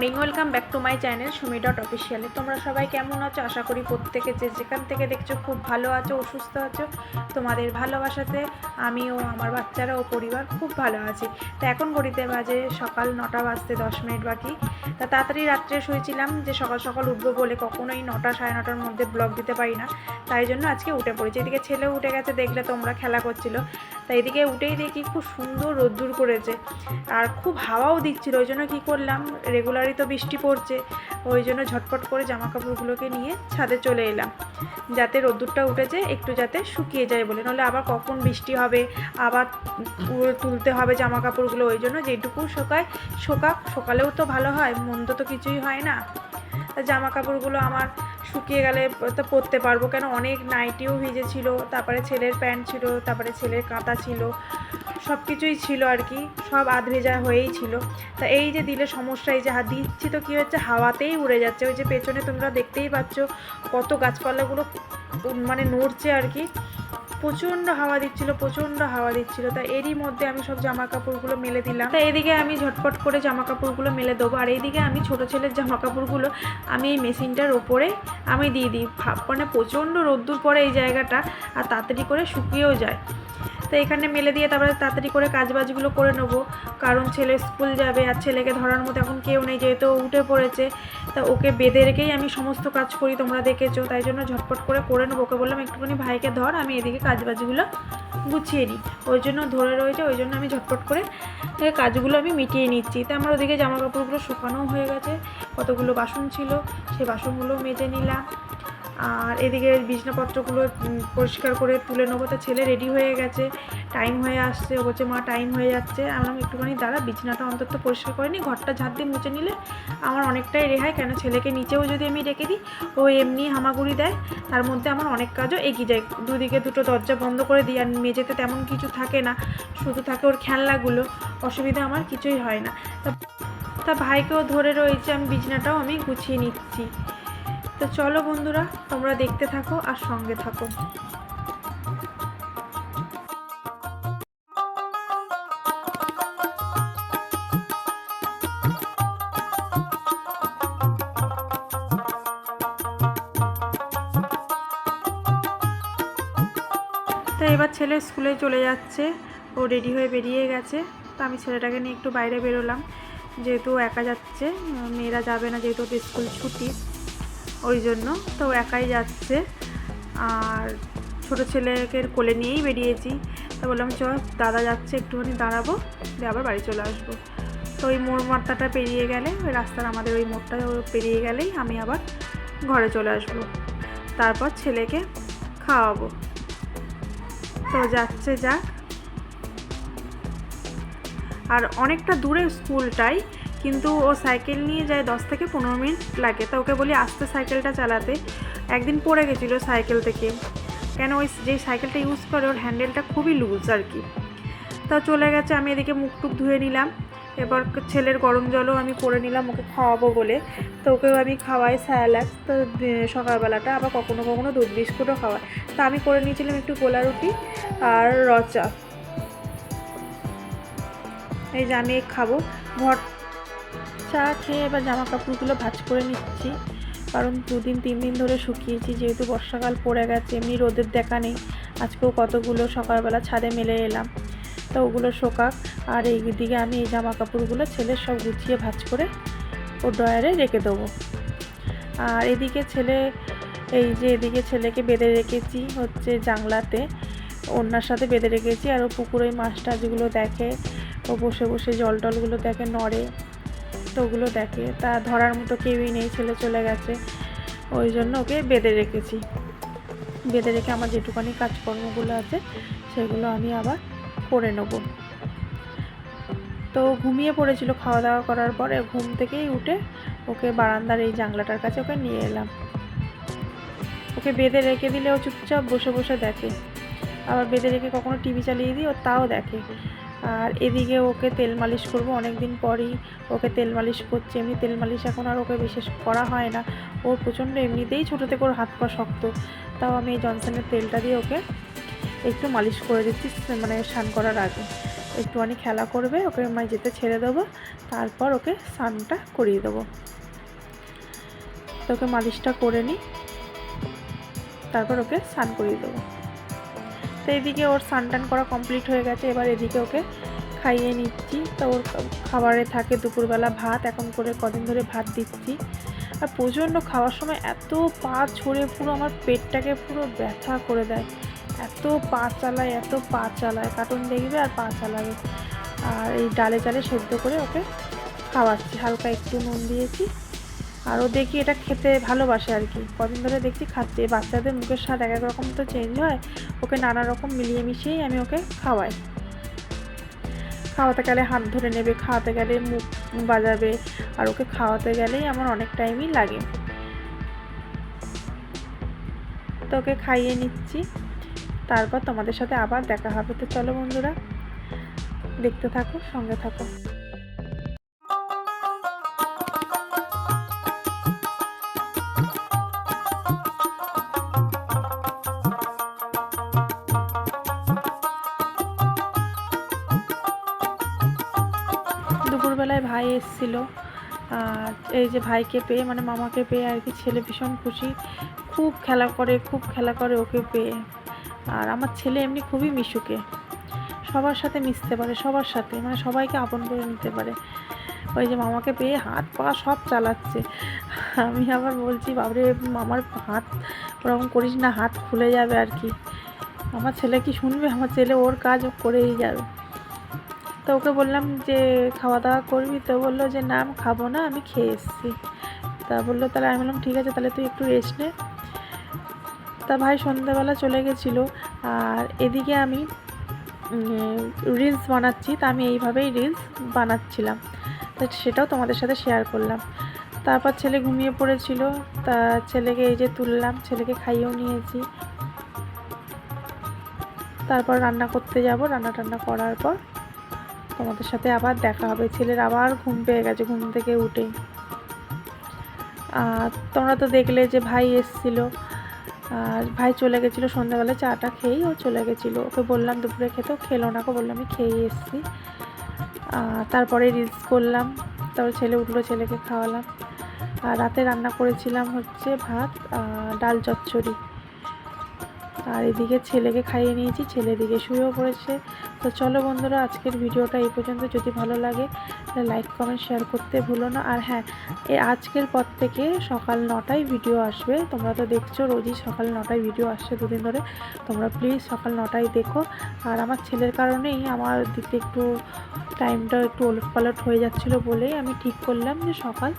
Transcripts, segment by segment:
Morning welcome back to my channel Sumi dot অফিসিয়ালে তোমরা সবাই কেমন আছো? আশা করি প্রত্যেকে যে যেখান থেকে দেখছ খুব ভালো আছো, অসুস্থ আছো। তোমাদের ভালোবাসাতে আমি ও আমার বাচ্চারা ও পরিবার খুব ভালো আছি। তো এখন ঘড়িতে বাজে সকাল নটা বাজতে দশ মিনিট বাকি। তা তাড়াতাড়ি রাত্রে শুয়েছিলাম যে সকাল সকাল উঠবো বলে কখনোই নটা সাড়ে নটার মধ্যে ব্লগ দিতে পারি না। তাই জন্য আজকে উঠে পড়েছি। এদিকে ছেলে উঠে গেছে, দেখলে তোমরা খেলা করছিল। তাই এদিকে উঠেই দেখি খুব সুন্দর রোদ্দুর করেছে। আর খুব হাওয়াও দিচ্ছিল, ওই জন্য কী করলাম রেগুলারই তো বৃষ্টি পড়ছে, ওই জন্য ঝটপট করে জামা কাপড়গুলোকে নিয়ে ছাদে চলে এলাম। যাতে রোদ্দুরটা উঠেছে একটু যাতে শুকিয়ে যায় বলে। নাহলে আবার কখন বৃষ্টি হবে, আবার তুলতে হবে জামা কাপড়গুলো ওই জন্য যেটুকু শোকায়, শোকাক। সকালেও তো ভালো হয়, মন্দ তো কিছুই হয় না। তা জামা কাপড়গুলো আমার শুকিয়ে গেলে তো পরতে পারব। কেন? অনেক নাইটিও ভিজে ছিল তারপরে ছেলের প্যান্ট ছিল, তারপরে ছেলের কাঁথা ছিল। সব কিছুই ছিল আর কি, সব আধ ভেজা হয়েই ছিল। তা এই যে দিলে সমস্যা, এই যে হাত দিচ্ছি তো কী হচ্ছে, হাওয়াতেই উড়ে যাচ্ছে। ওই যে পেছনে তোমরা দেখতেই পাচ্ছ কত গাছপালাগুলো মানে নড়ছে আর কি। প্রচণ্ড হাওয়া দিচ্ছিল, প্রচণ্ড হাওয়া দিচ্ছিল। তা এরই মধ্যে আমি সব জামা কাপড়গুলো মেলে দিলাম। তা এদিকে আমি ঝটপট করে জামা কাপড়গুলো মেলে দেবো। আর এইদিকে আমি ছোট ছেলের জামা কাপড়গুলো আমি এই মেশিনটার ওপরে আমি দিয়ে দিই। মানে প্রচণ্ড রোদ্দুর পরে এই জায়গাটা, আর তাড়াতাড়ি করে শুকিয়েও যায়। তো এখানে মেলে দিয়ে তারপরে তাড়াতাড়ি করে কাজবাজগুলো করে নেব। কারণ ছেলে স্কুল যাবে আর ছেলেকে ধরার মতো এখন কেউ নেই, যেহেতু উঠে পড়েছে। তা ওকে বেঁধে রেখেই আমি সমস্ত কাজ করি, তোমরা দেখেছ। তাই জন্য ঝটপট করে করে নেব। ওকে বললাম, একটুখানি ভাইকে ধর, আমি এদিকে কাজবাজগুলো গুছিয়ে নিই। ওই জন্য ধরে রয়েছে, ওই জন্য আমি ঝটপট করে কাজগুলো আমি মিটিয়ে নিচ্ছি। তা আমার ওদিকে জামা কাপড়গুলো শুকানোও হয়ে গেছে, কতগুলো বাসন ছিল সেই বাসনগুলো মেজে নিলাম। আর এদিকে বিছনাপত্রগুলো পরিষ্কার করে তুলে নেব। তো ছেলে রেডি হয়ে গেছে টাইম হয়ে আসছে। ও বলছে, মা টাইম হয়ে যাচ্ছে। আমরা একটুখানি দাঁড়া, বিছনাটা অন্তত পরিষ্কার করে নিই ঘরটা ঝাঁট দিয়ে মুছে নিলে আমার অনেকটাই রেহাই। কেন, ছেলেকে নিচেও যদি আমি রেখে দিই, ও এমনি হামাগুড়ি দেয়। তার মধ্যে আমার অনেক কাজও এগিয়ে যায়। দুদিকে দুটো দরজা বন্ধ করে দিই, আর মেঝেতে তেমন কিছু থাকে না। শুধু থাকে ওর খেলনাগুলো। অসুবিধা আমার কিছুই হয় না। তা ভাইকেও ধরে রয়েছে, আমি বিছনাটাও আমি গুছিয়ে নিচ্ছি। তো চলো বন্ধুরা, তোমরা দেখতে থাকো আর সঙ্গে থাকো। তো এবার ছেলে স্কুলে চলে যাচ্ছে, ও রেডি হয়ে বেরিয়ে গেছে। তো আমি ছেলেটাকে নিয়ে একটু বাইরে বেরোলাম, যেহেতু একা যাচ্ছে, মেয়েরা যাবে না, যেহেতু স্কুল ছুটি। ওই জন্য তো একাই যাচ্ছে। আর ছোট ছেলেকে কোলে নিয়েই বেরিয়েছি। তা বললাম চ দাদা যাচ্ছে, একটুখানি দাঁড়াবো, দিয়ে আবার বাড়ি চলে আসব। তো ওই মোড় মাত্রাটা পেরিয়ে গেলে, ওই রাস্তার আমাদের ওই মোড়টা পেরিয়ে গেলেই আমি আবার ঘরে চলে আসব। তারপর ছেলেকে খাওয়াবো। তো যাচ্ছে যাক। আর অনেকটা দূরে স্কুলটাই কিন্তু ও সাইকেল নিয়ে যায় দশ থেকে পনেরো মিনিট লাগে। তা ওকে বলি, আস্তে সাইকেলটা চালাতে। একদিন পড়ে গেছিল সাইকেল থেকে। কেন ওই যে সাইকেলটা ইউজ করে, ওর হ্যান্ডেলটা খুবই লুজ আর কি। তা চলে গেছে, আমি এদিকে মুখ টুক ধুয়ে নিলাম। এবার ছেলের গরম জলও আমি করে নিলাম ওকে খাওয়াবো বলে। তো ওকেও আমি খাওয়াই স্যালাক্স তো সকালবেলাটা আবার কখনো কখনো দুধ বিস্কুটও খাওয়াই। তা আমি করে নিয়েছিলাম একটু গোলা রুটি আর রচা। এই যে আমি খাব। ঘর চা খেয়ে এবার জামা কাপড়গুলো ভাজ করে নিচ্ছি। কারণ দুদিন, তিন দিন ধরে শুকিয়েছি, যেহেতু বর্ষাকাল পড়ে গেছে, এমনি রোদের দেখা নেই। আজকেও কতগুলো সকালবেলা ছাদে মেলে এলাম। তো ওগুলো শোকাক, আর এই দিকে আমি এই জামা কাপড়গুলো ছেলের সব গুছিয়ে ভাজ করে ও ড্রয়ারে রেখে দেবো। আর এদিকে ছেলে, এই যে এদিকে ছেলেকে বেঁধে রেখেছি হচ্ছে জাংলাতে ওনার সাথে বেঁধে রেখেছি। আর ও পুকুরে মাছ টাছগুলো দেখে, ও বসে বসে জল টলগুলো দেখে নড়ে। তো ওগুলো দেখে, তা ধরার মতো কেউই নেই, ছেলে চলে গেছে। ওই জন্য ওকে বেঁধে রেখেছি। বেঁধে রেখে আমার যেটুকানি কাজকর্মগুলো আছে, সেগুলো আমি আবার করে নেব। তো ঘুমিয়ে পড়েছিল খাওয়া দাওয়া করার পরে, ঘুম থেকেই উঠে ওকে বারান্দার এই জানলাটার কাছে ওকে নিয়ে এলাম। ওকে বেঁধে রেখে দিলে ও চুপচাপ বসে বসে দেখে। আবার বেঁধে রেখে কখনো টিভি চালিয়ে দিই, ও তাও দেখে। আর এদিকে ওকে তেল মালিশ করব। অনেক দিন পরই ওকে তেল মালিশ করছি। এমনি তেল মালিশ এখন আর ওকে বিশেষ করা হয় না। ওর প্রচণ্ড এমনিতেই ছোটো থেকে ওর হাত পা শক্ত। তাও আমি এই জনসনের তেলটা দিয়ে ওকে একটু মালিশ করে দিচ্ছি মানে স্নান করার আগে। একটুখানি খেলা করবে, ওকে মানে যেতে ছেড়ে দেবো। তারপর ওকে স্নানটা করিয়ে দেবো। তো ওকে মালিশটা করে নিই। তারপর ওকে স্নান করিয়ে দেবো। তো এদিকে ওর স্নান টান করা কমপ্লিট হয়ে গেছে, এবার এদিকে ওকে খাইয়ে নিচ্ছি। তো ওর খাবারে থাকে দুপুরবেলা ভাত, এখন করে কদিন ধরে ভাত দিচ্ছি। আর প্রচণ্ড খাওয়ার সময় এত পা ছড়ে পুরো আমার পেটটাকে পুরো ব্যথা করে দেয়। এত পা চালায়, এত পা চালায় কার্টুন দেখবে আর পা চালাবে। আর এই ডালে চালে সেদ্ধ করে ওকে খাওয়াচ্ছি। হালকা একটু নুন দিয়েছি। আর ও দেখি এটা খেতে ভালোবাসে আর কি। কদিন ধরে দেখছি খাচ্ছে, বাচ্চাদের মুখের স্বাদ এক এক রকম তো চেঞ্জ হয়, ওকে নানা রকম মিলিয়ে মিশিয়েই আমি ওকে খাওয়াই। খাওয়াতে গেলে হাত ধরে নেবে, খাওয়াতে গেলে মুখ বাজাবে, আর ওকে খাওয়াতে গেলেই আমার অনেক টাইমই লাগে। তো ওকে খাইয়ে নিচ্ছি, তারপর তোমাদের সাথে আবার দেখা হবে। তো চলো বন্ধুরা, দেখতে থাকো, সঙ্গে থাকো। ভাই এসেছিল এই যে ভাইকে পেয়ে মানে মামাকে পেয়ে আর কি ছেলে ভীষণ খুশি। খুব খেলা করে, খুব খেলা করে ওকে পেয়ে। আর আমার ছেলে এমনি খুবই মিশুকে। সবার সাথে মিশতে পারে, সবার সাথে মানে সবাইকে আপন করে নিতে পারে। ওই যে মামাকে পেয়ে হাত পা সব চালাচ্ছে। আমি আবার বলছি বাবরে মামার হাত ওরকম করিস না, হাত খুলে যাবে আর কি। আমার ছেলে কি শুনবে? আমার ছেলে ওর কাজ করেই যাবে। তো ওকে বললাম যে খাওয়া দাওয়া করবি? তো বলল যে, না, আমি খাব না, আমি খেয়ে এসেছি। তা বলল, তাহলে আমি বললাম, ঠিক আছে, তাহলে তুই একটু রেস্ট নে। তা ভাই সন্ধ্যাবেলা চলে গেছিল, আর এদিকে আমি রিলস বানাচ্ছি, তা আমি এইভাবেই রিলস বানাচ্ছিলাম। তো সেটাও তোমাদের সাথে শেয়ার করলাম। তারপর ছেলে ঘুমিয়ে পড়েছিল, তা ছেলেকে এই যে তুললাম, ছেলেকে খাইয়েও নিয়েছি। তারপর রান্না করতে যাব রান্না টান্না করার পর তোমাদের সাথে আবার দেখা হবে। ছেলের আবার ঘুম পেয়ে গেছে ঘুম থেকে উঠে। আর তোমরা তো দেখলে যে ভাই এসছিল। আর ভাই চলে গেছিল সন্ধ্যাবেলা চাটা খেয়েই ও চলে গেছিল। ওকে বললাম, দুপুরে খেতেও খেলো না ওকে বললাম আমি খেয়ে এসেছি। তারপরে রিলস করলাম, তারপর ছেলে উঠল, ছেলেকে খাওয়ালাম। আর রাতে রান্না করেছিলাম হচ্ছে ভাত ডাল চচ্চড়ি। আর এদিকে ছেলেকে খাইয়ে নিয়েছি, ছেলে এদিকে শুয়েও পড়েছে। তো চলো বন্ধুরা, আজকের ভিডিওটা এই পর্যন্ত। যদি ভালো লাগে লাইক কমেন্ট শেয়ার করতে ভুলো না। আর হ্যাঁ এ আজকের পর থেকে সকাল নটায় ভিডিও আসবে। তোমরা তো দেখছ, রোজই সকাল নটায় ভিডিও আসছে দুদিন ধরে। তোমরা প্লিজ সকাল নটায় দেখো। আর আমার ছেলের কারণেই আমার দিকে একটু টাইমটা একটু ওলট পালট হয়ে যাচ্ছিল বলেই আমি ঠিক করলাম যে সকাল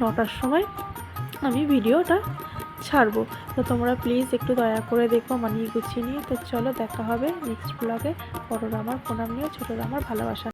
নটার সময় আমি ভিডিওটা ছাড়বো। তো তোমরা প্লিজ একটু দয়া করে দেখো মানিয়ে গুছিয়ে নিয়ে। তো চলো দেখা হবে নেক্সট ব্লগে বড়রা আমার প্রণাম নিয়ে ছোটোরা আমার ভালোবাসা